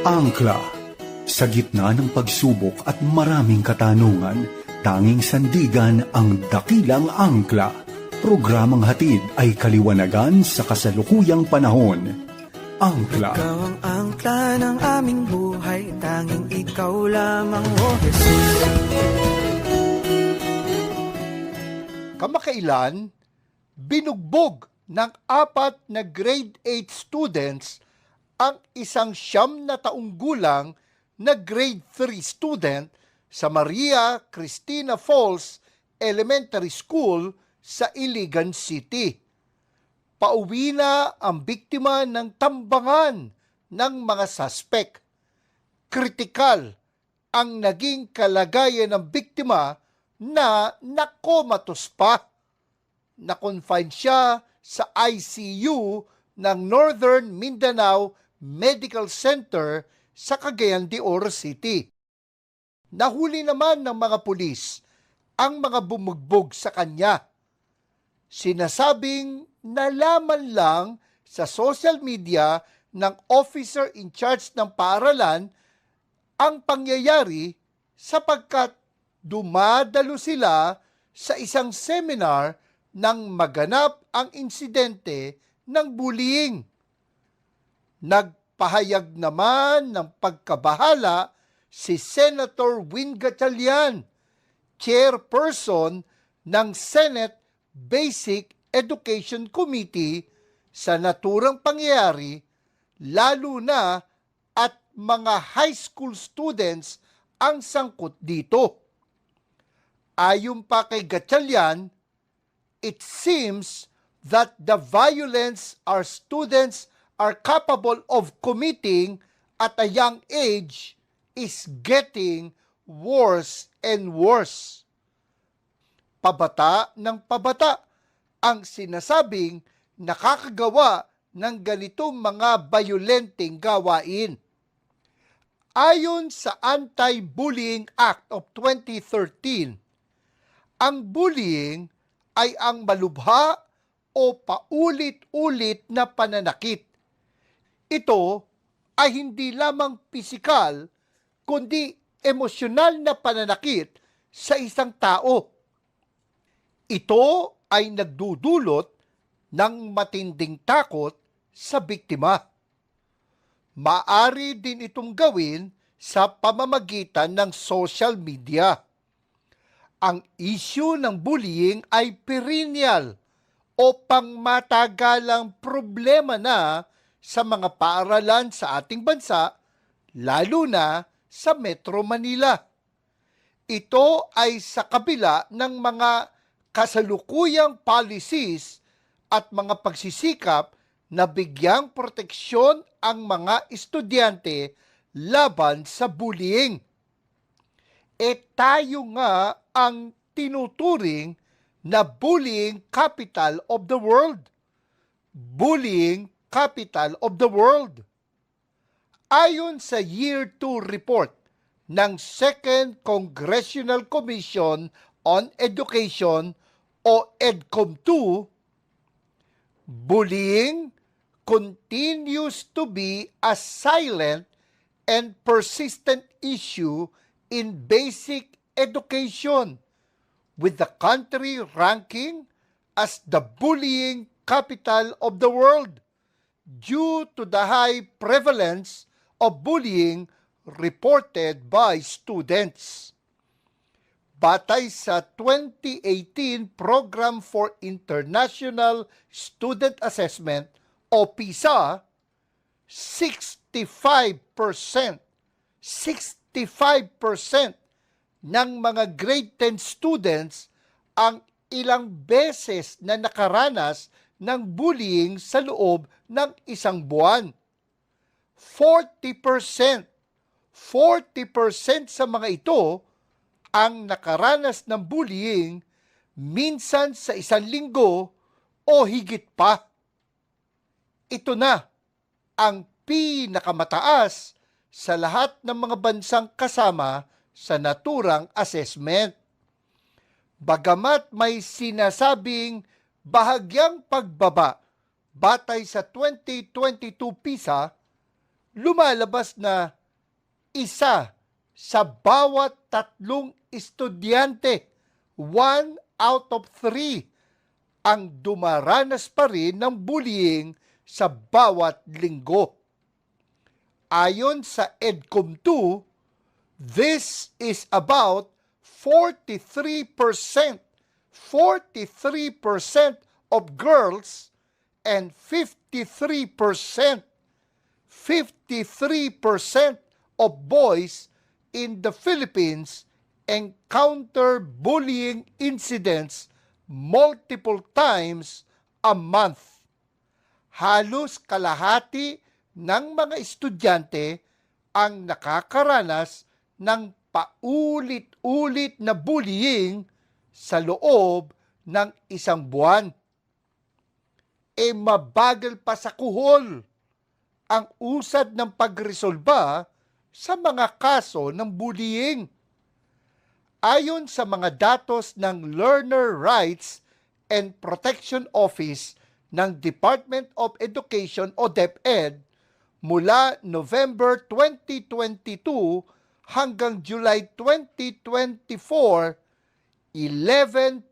Angkla. Sa gitna ng pagsubok at maraming katanungan, tanging sandigan ang dakilang angkla. Programang hatid ay kaliwanagan sa kasalukuyang panahon. Angkla. Ikaw ang angkla ng aming buhay Tanging ikaw lamang, O Jesus kamakailan, binugbog ng apat na grade 8 students ang isang siyam na taong gulang na grade 3 student sa Maria Cristina Falls Elementary School sa Iligan City. Pauwi na ang biktima ng tambangan ng mga suspect. Kritikal ang naging kalagayan ng biktima na nakomatos pa. Na-confine siya sa ICU ng Northern Mindanao Medical Center sa Cagayan de Oro City. Nahuli naman ng mga pulis ang mga bumugbog sa kanya. Sinasabing nalaman lang sa social media ng officer in charge ng paaralan ang pangyayari sapagkat dumadalo sila sa isang seminar nang maganap ang insidente ng bullying. Nagpahayag naman ng pagkabahala si Senator Win Gatchalian, chairperson ng Senate Basic Education Committee sa naturang pangyayari, lalo na at mga high school students ang sangkot dito. Ayon pa kay Gatchalian, it seems that the violence our students are capable of committing at a young age is getting worse and worse. Pabata ng pabata ang sinasabing nakakagawa ng ganitong mga bayolenteng gawain. Ayon sa Anti-Bullying Act of 2013, ang bullying ay ang malubha o paulit-ulit na pananakit. Ito ay hindi lamang pisikal, kundi emosyonal na pananakit sa isang tao. Ito ay nagdudulot ng matinding takot sa biktima. Maari din itong gawin sa pamamagitan ng social media ang issue ng bullying ay perennial o pangmatagalang problema na sa mga paaralan sa ating bansa, lalo na sa Metro Manila. Ito ay sa kabila ng mga kasalukuyang policies at mga pagsisikap na bigyang proteksyon ang mga estudyante laban sa bullying e tayo nga ang tinuturing na bullying capital of the world. Bullying capital of the world. Ayon sa Year 2 report ng Second Congressional Commission on Education o EDCOM 2, bullying continues to be a silent and persistent issue in basic education, with the country ranking as the bullying capital of the world due to the high prevalence of bullying reported by students. Batay sa 2018 Program for International Student Assessment o PISA, 65%, 65 55% ng mga grade 10 students ang ilang beses na nakaranas ng bullying sa loob ng isang buwan. 40%, 40% sa mga ito ang nakaranas ng bullying minsan sa isang linggo o higit pa. Ito na ang pinakamataas sa lahat ng mga bansang kasama sa naturang assessment. Bagamat may sinasabing bahagyang pagbaba batay sa 2022 PISA, lumalabas na isa sa bawat tatlong estudyante, one out of three, ang dumaranas pa rin ng bullying sa bawat linggo. Ayon sa EDCOM 2, this is about 43%, 43% of girls and 53%, 53% of boys in the Philippines encounter bullying incidents multiple times a month. Halos kalahati ng mga estudyante ang nakakaranas ng paulit-ulit na bullying sa loob ng isang buwan. E mabagal pa sa kuhol ang usad ng pagresolba sa mga kaso ng bullying. Ayon sa mga datos ng Learner Rights and Protection Office ng Department of Education o DepEd, mula November 2022 hanggang July 2024, 11%,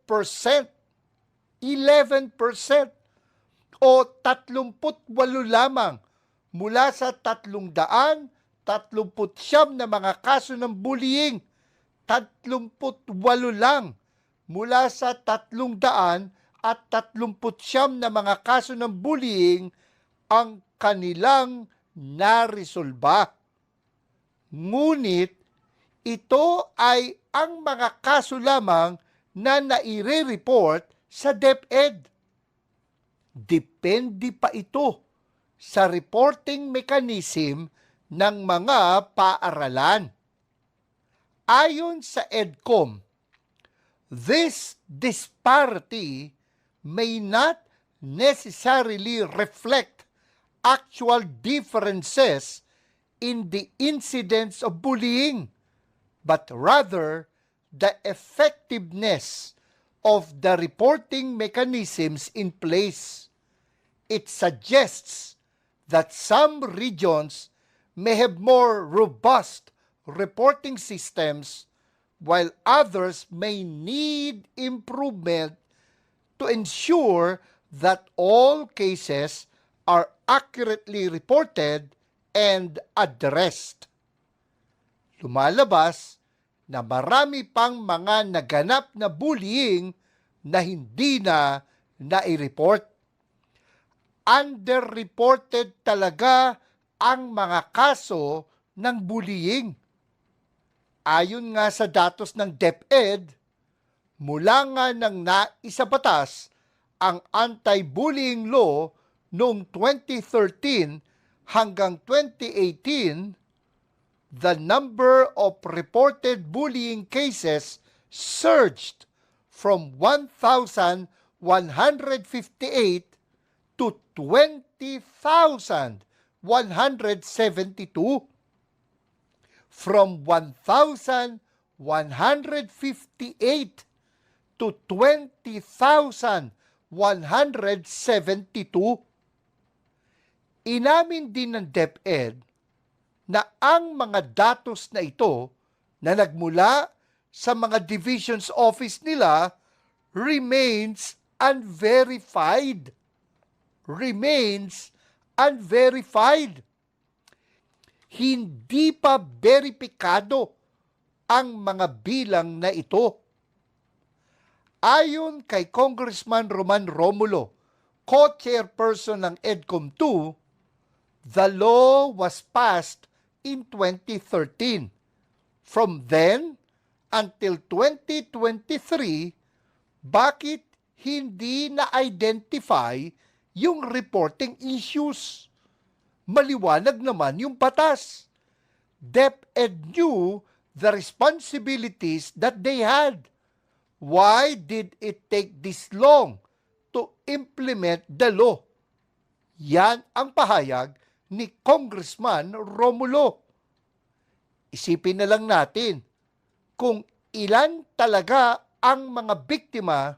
11% o 38 lamang mula sa 300 39 na mga kaso ng bullying, 38 lang mula sa 300 at 39 na mga kaso ng bullying ang kanilang naresolba. Ngunit ito ay ang mga kaso lamang na naire-report sa DepEd. Depende pa ito sa reporting mechanism ng mga paaralan. Ayon sa EDCOM, this disparity may not necessarily reflect actual differences in the incidence of bullying, but rather the effectiveness of the reporting mechanisms in place. It suggests that some regions may have more robust reporting systems while others may need improvement to ensure that all cases are accurately reported and addressed. Lumalabas na marami pang mga naganap na bullying na hindi na nai-report. Underreported talaga ang mga kaso ng bullying. Ayon nga sa datos ng DepEd, mula nga nang naisabatas ang anti-bullying law noong 2013 hanggang 2018, the number of reported bullying cases surged from 1,158 to 20,000 172 from 1,158 to 20,172. Inamin din ng DepEd na ang mga datos na ito na nagmula sa mga divisions office nila remains unverified. Remains unverified. Hindi pa beripikado ang mga bilang na ito. Ayon kay Congressman Roman Romulo, co-chairperson ng EDCOM 2, the law was passed in 2013. From then until 2023, bakit hindi na-identify yung reporting issues. Maliwanag naman yung batas. DepEd knew the responsibilities that they had. Why did it take this long to implement the law? Yan ang pahayag ni Congressman Romulo. Isipin na lang natin kung ilan talaga ang mga biktima,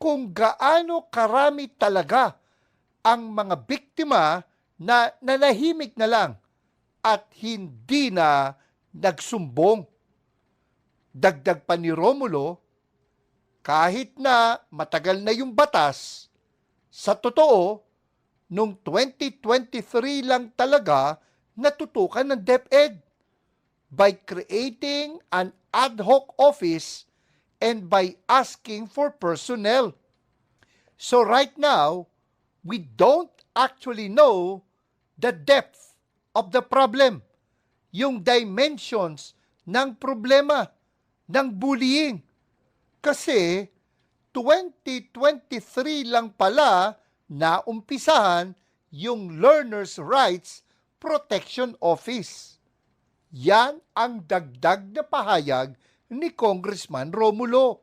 kung gaano karami talaga ang mga biktima na nanahimik na lang at hindi na nagsumbong. Dagdag pa ni Romulo, kahit na matagal na yung batas, sa totoo, nung 2023 lang talaga natutukan ng DepEd by creating an ad hoc office and by asking for personnel. So right now, we don't actually know the depth of the problem, yung dimensions ng problema ng bullying. Kasi 2023 lang pala na umpisahan yung Learners' Rights Protection Office. Yan ang dagdag na pahayag ni Congressman Romulo.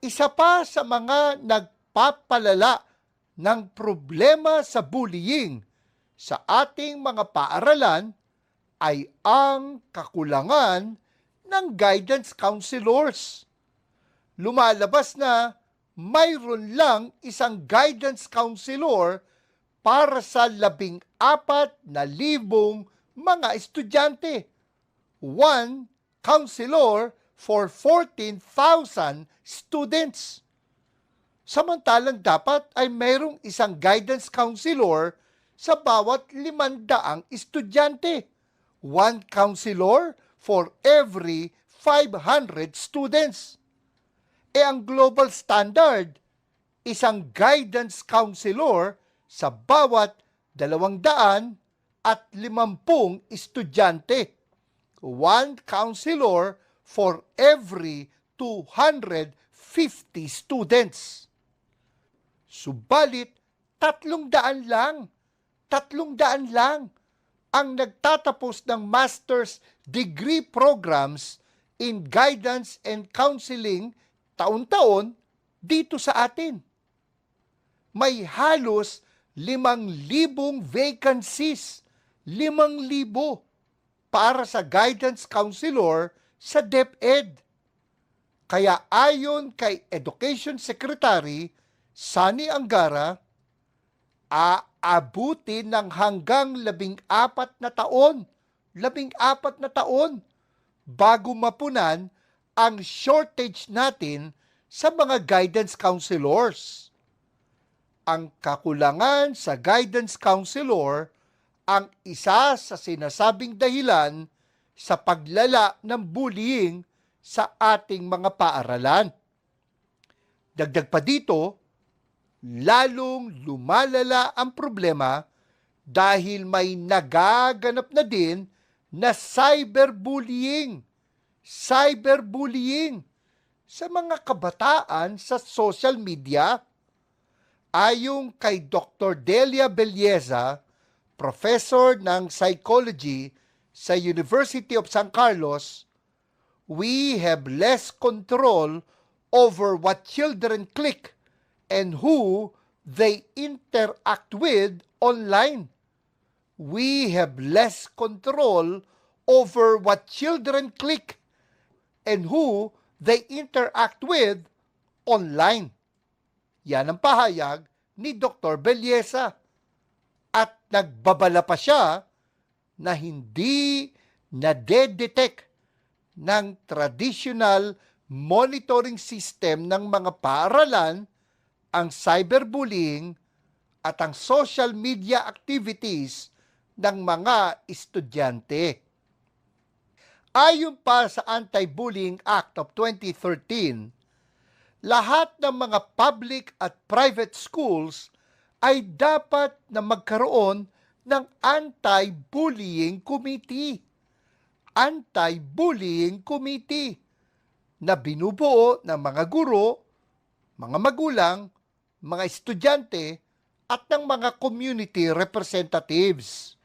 Isa pa sa mga nagpapalala ng problema sa bullying sa ating mga paaralan ay ang kakulangan ng guidance counselors. Lumalabas na mayroon lang isang guidance counselor para sa labing apat na libong mga estudyante. One counselor for 14,000 students. Samantalang dapat ay mayroong isang guidance counselor sa bawat limandaang estudyante. One counselor for every 500 students. E ang global standard, isang guidance counselor sa bawat dalawang daan at limampung estudyante. One counselor for every 250 students. Subalit, tatlong daan lang, tatlong daan lang ang nagtatapos ng master's degree programs in guidance and counseling taon-taon dito sa atin. May halos limang libong vacancies, limang libo para sa guidance counselor sa DepEd. Kaya ayon kay Education Secretary Sani Angara, aabuti ng hanggang labing apat na taon, labing apat na taon, bago mapunan ang shortage natin sa mga guidance counselors. Ang kakulangan sa guidance counselor ang isa sa sinasabing dahilan sa paglala ng bullying sa ating mga paaralan. Dagdag pa dito, lalong lumalala ang problema dahil may nagaganap na din na cyberbullying. Cyberbullying sa mga kabataan sa social media. Ayon kay Dr. Delia Belleza, professor ng psychology sa University of San Carlos, we have less control over what children click and who they interact with online. We have less control over what children click and who they interact with online. Yan ang pahayag ni Dr. Belyesa. At nagbabala pa siya na hindi na-detect ng traditional monitoring system ng mga paaralan ang cyberbullying at ang social media activities ng mga estudyante. Ayon pa sa Anti-Bullying Act of 2013, lahat ng mga public at private schools ay dapat na magkaroon ng Anti-Bullying Committee. Anti-Bullying Committee na binubuo ng mga guro, mga magulang, mga estudyante, at ng mga community representatives.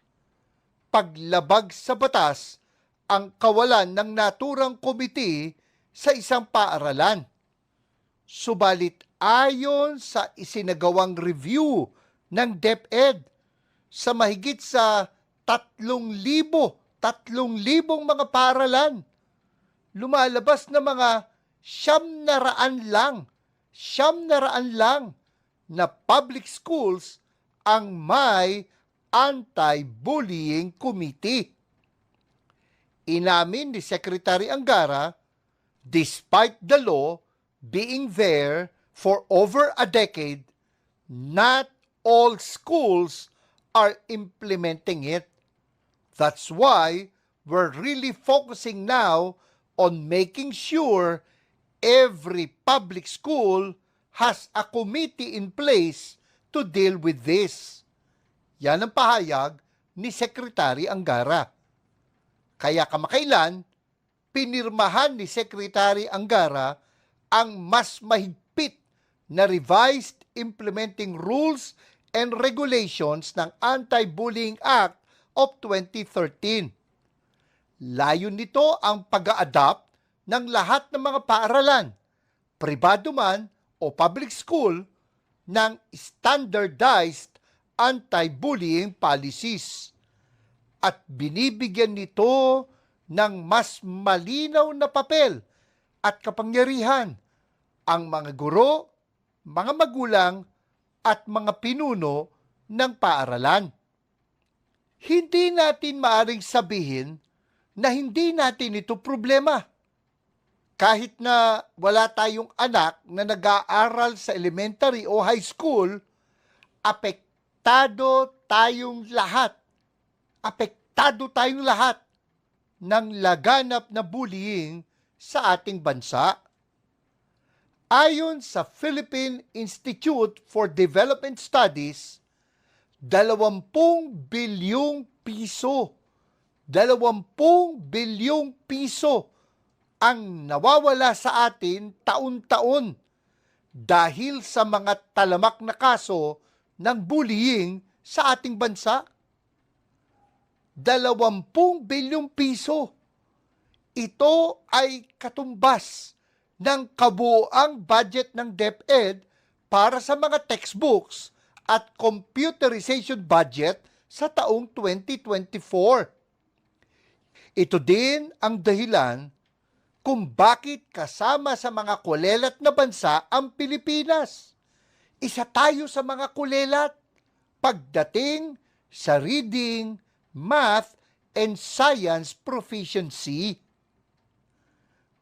Paglabag sa batas ang kawalan ng naturang komite sa isang paaralan. Subalit ayon sa isinagawang review ng DepEd sa mahigit sa 3,000 3,000 mga paaralan, lumalabas na mga siyam na raan lang, siyam na raan lang na public schools ang may Anti-Bullying Committee. Inamin ni Secretary Angara, despite the law being there for over a decade, not all schools are implementing it. That's why we're really focusing now on making sure every public school has a committee in place to deal with this. Yan ang pahayag ni Secretary Angara. Kaya kamakailan, pinirmahan ni Secretary Angara ang mas mahigpit na revised implementing rules and regulations ng Anti-Bullying Act of 2013. Layo nito ang pag-a-adapt ng lahat ng mga paaralan, pribado man o public school, ng standardized anti-bullying policies at binibigyan nito ng mas malinaw na papel at kapangyarihan ang mga guro, mga magulang at mga pinuno ng paaralan. Hindi natin maaring sabihin na hindi natin ito problema. Kahit na wala tayong anak na nag-aaral sa elementary o high school, apektado tayong lahat. Apektado tayong lahat ng laganap na bullying sa ating bansa. Ayon sa Philippine Institute for Development Studies, 20 bilyong piso, 20 bilyong piso ang nawawala sa atin taon-taon dahil sa mga talamak na kaso ng bullying sa ating bansa. 20 bilyong piso. Ito ay katumbas ng kabuoang budget ng DepEd para sa mga textbooks at computerization budget sa taong 2024. Ito din ang dahilan kung bakit kasama sa mga kulelat na bansa ang Pilipinas. Isa tayo sa mga kulelat pagdating sa reading, math, and science proficiency.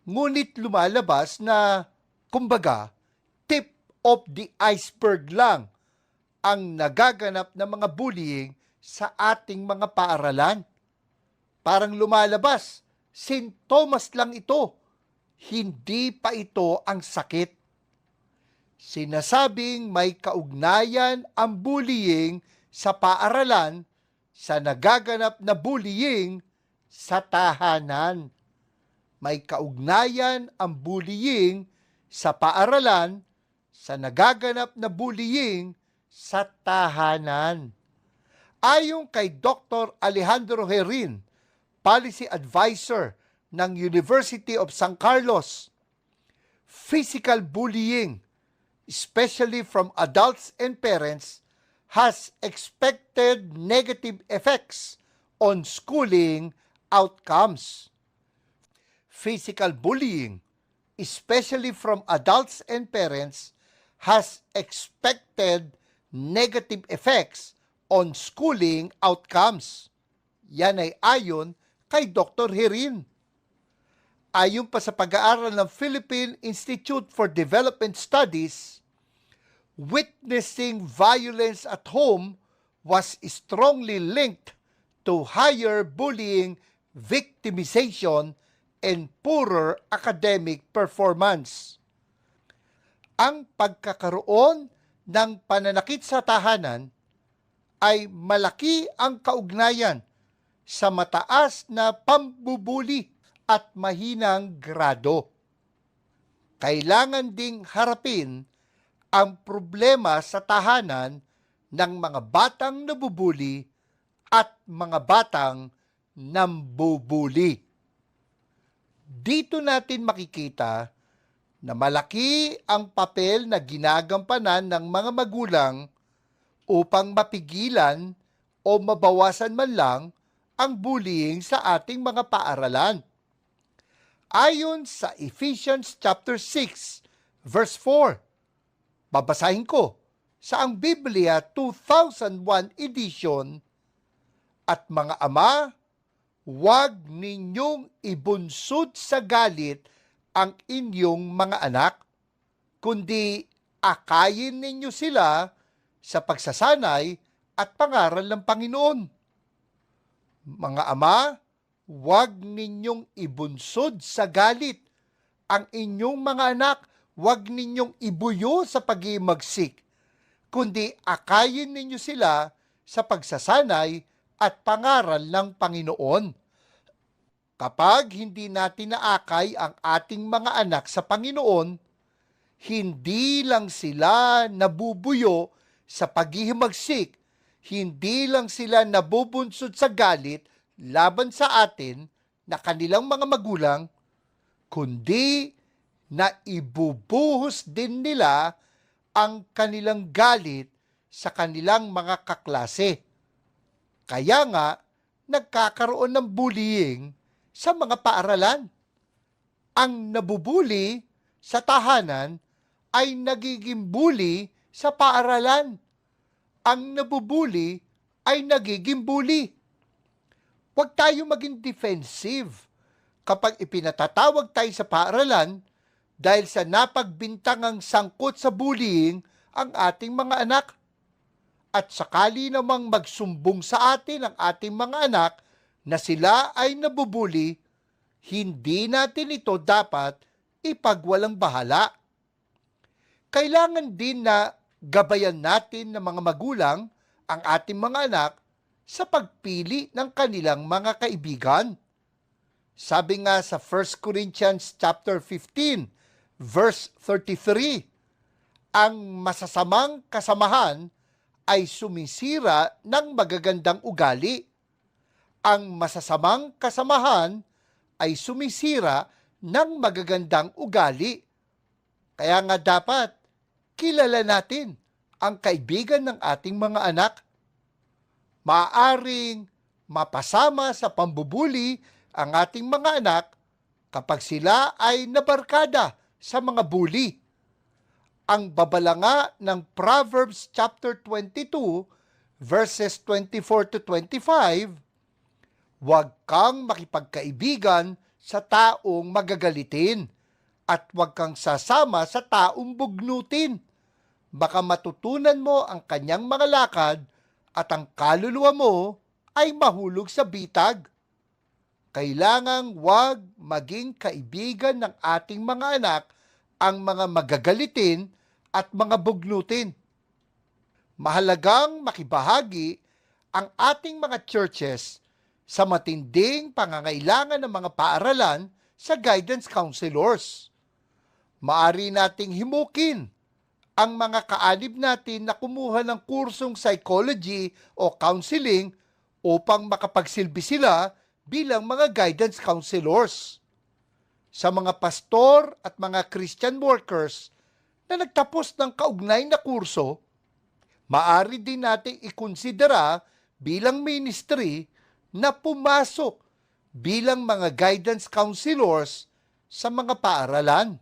Ngunit lumalabas na, kumbaga, tip of the iceberg lang ang nagaganap na mga bullying sa ating mga paaralan. Parang lumalabas, sintomas lang ito, hindi pa ito ang sakit. Sinasabing may kaugnayan ang bullying sa paaralan sa nagaganap na bullying sa tahanan. May kaugnayan ang bullying sa paaralan sa nagaganap na bullying sa tahanan. Ayon kay Dr. Alejandro Herin, Policy Advisor ng University of San Carlos, physical bullying, especially from adults and parents, has expected negative effects on schooling outcomes. Physical bullying, especially from adults and parents, has expected negative effects on schooling outcomes. Yan ay ayon kay Dr. Herin. Ayon pa sa pag-aaral ng Philippine Institute for Development Studies, witnessing violence at home was strongly linked to higher bullying, victimization, and poorer academic performance. Ang pagkakaroon ng pananakit sa tahanan ay malaki ang kaugnayan sa mataas na pambubuli at mahinang grado. Kailangan ding harapin ang problema sa tahanan ng mga batang nabubuli at mga batang nambubuli. Dito natin makikita na malaki ang papel na ginagampanan ng mga magulang upang mapigilan o mabawasan man lang ang bullying sa ating mga paaralan. Ayon sa Ephesians chapter 6 verse 4, babasahin ko sa ang Biblia 2001 edition, At mga ama, huwag ninyong ibunsod sa galit ang inyong mga anak, kundi akayin ninyo sila sa pagsasanay at pangaral ng Panginoon. Mga ama, huwag ninyong ibunsod sa galit ang inyong mga anak, huwag ninyong ibuyo sa pagimagsik, kundi akayin ninyo sila sa pagsasanay at pangaral ng Panginoon. Kapag hindi natin naakay ang ating mga anak sa Panginoon, hindi lang sila nabubuyo sa paghihimagsik, hindi lang sila nabubunsod sa galit laban sa atin na kanilang mga magulang, kundi na ibubuhos din nila ang kanilang galit sa kanilang mga kaklase. Kaya nga, nagkakaroon ng bullying sa mga paaralan. Ang nabubuli sa tahanan ay nagiging bully sa paaralan. Ang nabubuli ay nagiging bully. Huwag tayo maging defensive kapag ipinatatawag tayo sa paaralan dahil sa napagbintangang sangkot sa bullying ang ating mga anak. At sakali namang magsumbong sa atin ang ating mga anak na sila ay nabubuli, hindi natin ito dapat ipagwalang bahala. Kailangan din na gabayan natin ng mga magulang ang ating mga anak sa pagpili ng kanilang mga kaibigan. Sabi nga sa 1 Corinthians chapter 15, verse 33, ang masasamang kasamahan ay sumisira ng magagandang ugali. Ang masasamang kasamahan ay sumisira ng magagandang ugali. Kaya nga dapat kilala natin ang kaibigan ng ating mga anak. Maaring mapasama sa pambubuli ang ating mga anak kapag sila ay nabarkada sa mga bully. Ang babalanga ng Proverbs chapter 22 verses 24 to 25, huwag kang makipagkaibigan sa taong magagalitin at huwag kang sasama sa taong bugnutin. Baka matutunan mo ang kanyang mga lakad at ang kaluluwa mo ay mahulog sa bitag kailangang wag maging kaibigan ng ating mga anak ang mga magagalitin at mga bugnutin. Mahalagang makibahagi ang ating mga churches sa matinding pangangailangan ng mga paaralan sa guidance counselors. Maari nating himukin ang mga kaalib natin na kumuha ng kursong psychology o counseling upang makapagsilbi sila bilang mga guidance counselors. Sa mga pastor at mga Christian workers na nagtapos ng kaugnay na kurso, maari din nating ikonsidera bilang ministry na pumasok bilang mga guidance counselors sa mga paaralan.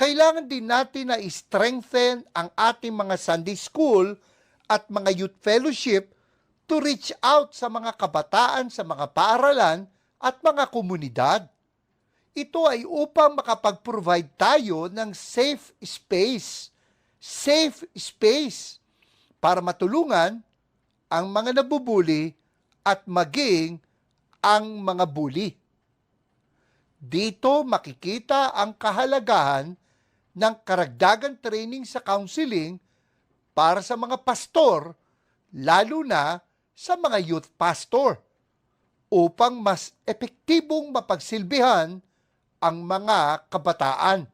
Kailangan din natin na i-strengthen ang ating mga Sunday school at mga youth fellowship to reach out sa mga kabataan sa mga paaralan at mga komunidad. Ito ay upang makapag-provide tayo ng safe space, safe space para matulungan ang mga nabubuli at maging ang mga bully. Dito makikita ang kahalagahan ng karagdagan training sa counseling para sa mga pastor, lalo na sa mga youth pastor upang mas epektibong mapagsilbihan ang mga kabataan.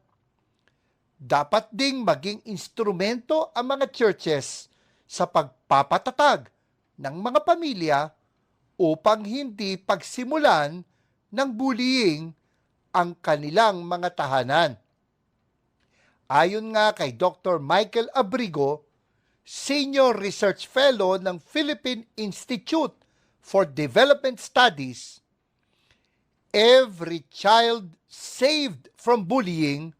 Dapat ding maging instrumento ang mga churches sa pagpapatatag ng mga pamilya upang hindi pagsimulan ng bullying ang kanilang mga tahanan. Ayon nga kay Dr. Michael Abrigo, Senior Research Fellow ng Philippine Institute for Development Studies, every child saved from bullying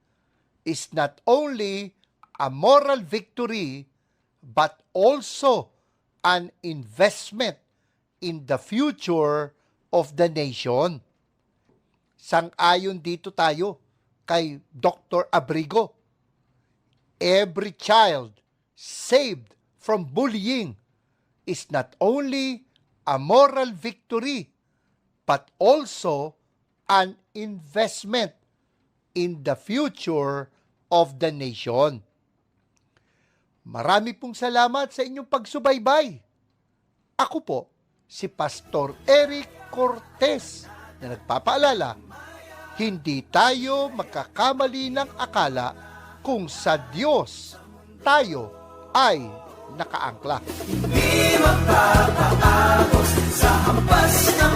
is not only a moral victory but also an investment in the future of the nation. Sang-ayon dito tayo kay Dr. Abrigo. Every child saved from bullying is not only a moral victory, but also an investment in the future of the nation. Marami pong salamat sa inyong pagsubaybay. Ako po, si Pastor Eric Cortez na nagpapaalala, hindi tayo magkakamali ng akala kung sa Diyos tayo ay nakaangkla. Di magpapaagos sa hampas ng